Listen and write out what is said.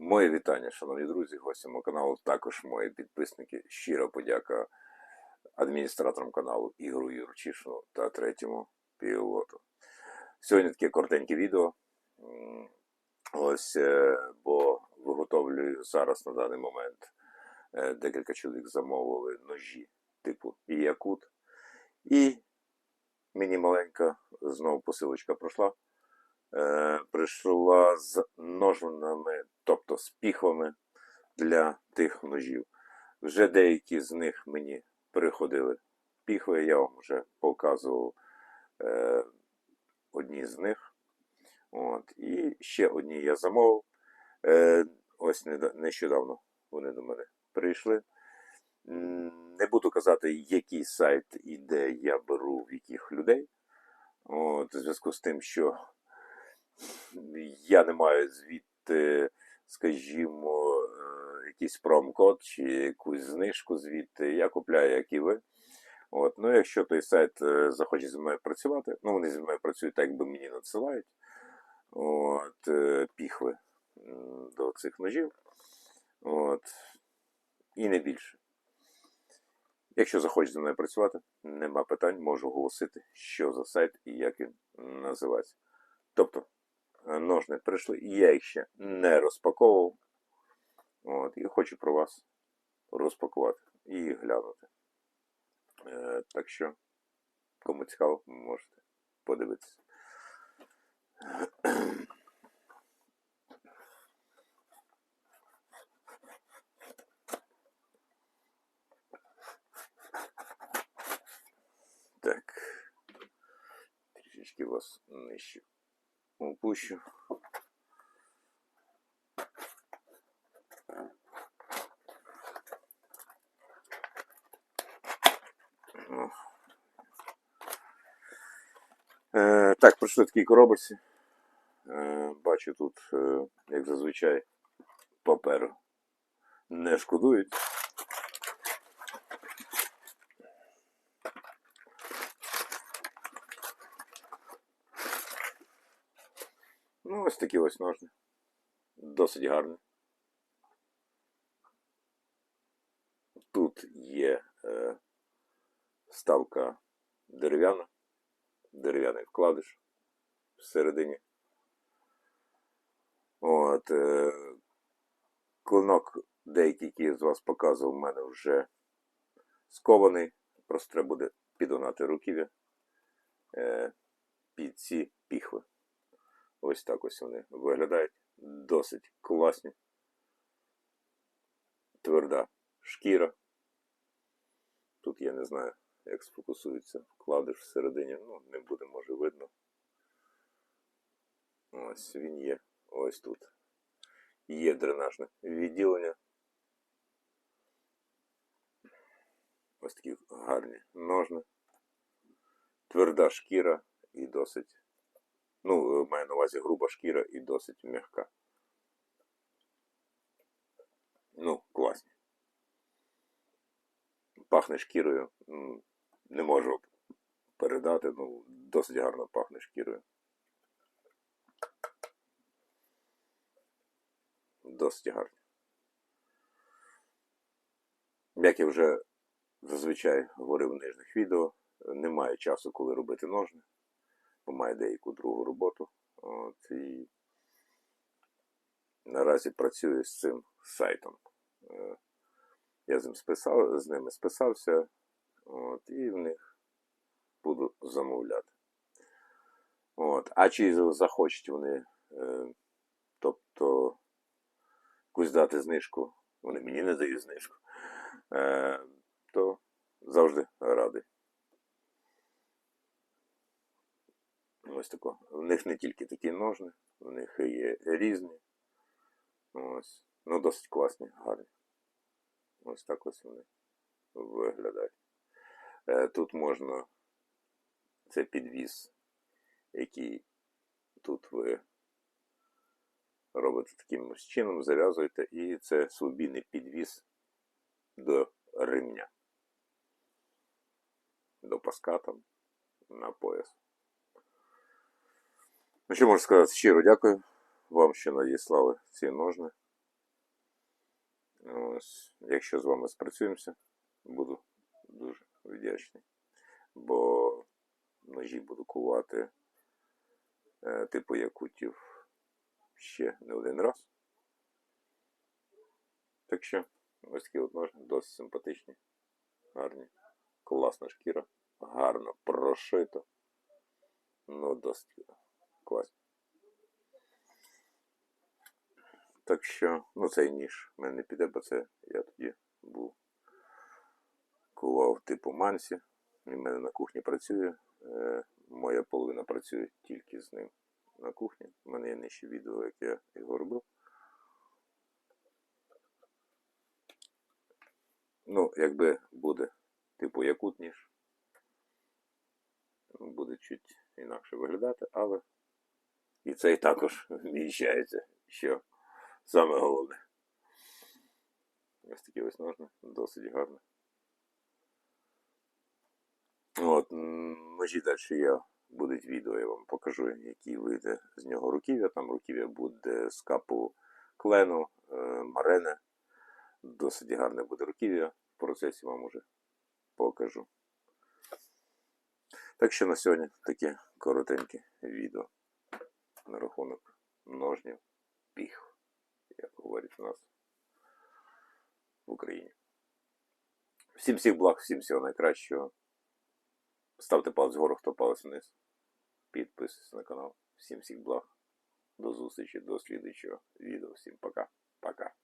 Моє вітання, шановні друзі, гості мого каналу, також мої підписники. Щира подяка адміністраторам каналу Ігору Юрчишину та третьому пілоту. Сьогодні таке коротеньке відео. Ось, е, бо виготовлюю зараз на даний момент. е, Декілька чоловік замовили ножі типу Якут. І мені маленька знову посилочка пройшла е, прийшла з ножнами, тобто з піхвами для тих ножів. Вже деякі з них мені приходили піхви, я вам вже показував е, одні з них. От. І ще одні я замовив. Е, ось нещодавно вони до мене прийшли. Не буду казати, який сайт і де я беру в яких людей. От, у зв'язку з тим, що я не маю звідти, скажімо, е, якийсь промокод чи якусь знижку звідти. Я купляю, як і ви. От, ну, якщо той сайт е, захоче зі мною працювати, ну вони зі мною працюють так, якби мені надсилають от, е, піхви до цих ножів. От, і не більше. Якщо захочеш зі мною працювати, нема питань, можу оголосити, що за сайт і як він називається. Тобто, ножни прийшли, і я їх ще не розпаковував. От, і хочу про вас розпакувати і глянути. Е, так що, кому цікаво, можете подивитися. Так. Трішечки вас нижче опущу. О. Е, так, пройшли такі коробочці. Е, бачу тут, е, як зазвичай, паперу не шкодують. Ну, ось такі ось ножни. Досить гарні. Тут є е, ставка дерев'яна, дерев'яний вкладиш всередині. От, е, клинок, деякий, який з вас показував, у мене вже скований. Просто треба буде підогнати руків'я е, під ці піхви. Ось так ось вони виглядають. Досить класні. Тверда шкіра. Тут я не знаю, як сфокусується вкладиш всередині. Ну, не буде, може, видно. Ось він є. Ось тут. Є дренажне відділення. Ось такі гарні ножни. Тверда шкіра і досить Ну, маю на увазі груба шкіра і досить м'яка. Ну, класні. Пахне шкірою. Не можу передати, ну, досить гарно пахне шкірою. Досить гарно. Як я вже зазвичай говорив в нижніх відео, немає часу, коли робити ножни бо має деяку другу роботу. От, і наразі працюю з цим сайтом. Е, Я з, ним списав, з ними списався, от, і в них буду замовляти. От. А чи захочуть вони, е, тобто якусь дати знижку, вони мені не дають знижку, е, то завжди радий. Ось тако. В них не тільки такі ножни, в них є різні. Ось. Ну, досить класні, гарні. Ось так ось вони виглядають. Е, Тут можна це підвіз, який тут ви робите таким чином, зав'язуєте, і це свобідний підвіз до ремня. До паска там на пояс. Ну, що можу сказати? Щиро дякую вам, що надіслали ці ножни. Ось, якщо з вами спрацюємося, буду дуже вдячний. Бо ножі буду кувати е, типу якутів ще не один раз. Так що, ось такі от ножі досить симпатичні, гарні, класна шкіра, гарно прошито. Ну, досить класно. Так що, ну цей ніж в мене не піде, бо це я тоді був кував типу Мансі. Він в мене на кухні працює. Е, моя половина працює тільки з ним на кухні. У мене є нижче відео, як я його робив. Ну, якби буде типу якут ніж, буде чуть інакше виглядати, але і цей також вміщається, що саме головне. Ось такі ось ножни, досить гарно. От, м, ножі далі я будуть відео, я вам покажу, які вийде з нього руків'я. Там руків'я буде з капу клену, е, марене. Досить гарне буде руків'я. В процесі вам уже покажу. Так що на сьогодні таке коротеньке відео на рахунок ножнів піх, як говорять у нас в Україні. Всім всіх благ, всім всього найкращого. Ставте палець вгору, хто палець вниз. Підписуйтесь на канал. Всім всіх благ. До зустрічі, до слідуючого відео. Всім пока. Пока.